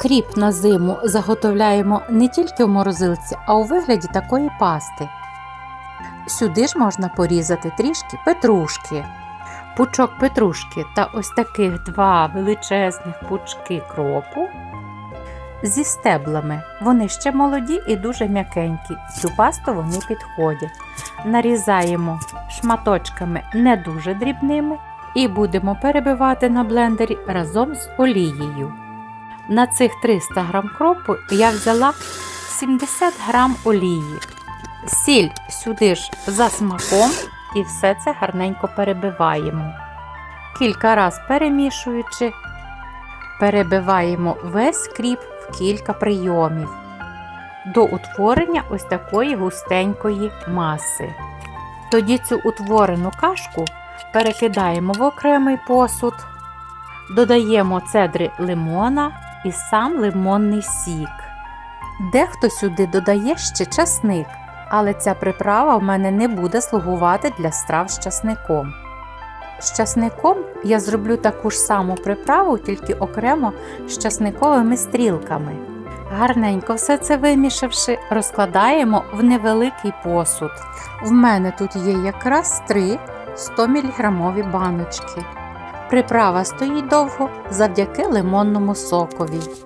Кріп на зиму заготовляємо не тільки в морозилці, а у вигляді такої пасти. Сюди ж можна порізати трішки петрушки, пучок петрушки та ось таких два величезних пучки кропу зі стеблами. Вони ще молоді і дуже м'якенькі. Цю пасту вони підходять. Нарізаємо шматочками не дуже дрібними і будемо перебивати на блендері разом з олією. На цих 300 г кропу я взяла 70 г олії. Сіль сюди ж за смаком і все це гарненько перебиваємо. Кілька раз перемішуючи, перебиваємо весь кріп в кілька прийомів до утворення ось такої густенької маси. Тоді цю утворену кашку перекидаємо в окремий посуд, додаємо цедри лимона і сам лимонний сік. Дехто сюди додає ще часник, але ця приправа в мене не буде слугувати для страв з часником. З часником я зроблю таку ж саму приправу, тільки окремо з часниковими стрілками. Гарненько все це вимішавши, розкладаємо в невеликий посуд. В мене тут є якраз три 100 мг баночки. Приправа стоїть довго завдяки лимонному сокові.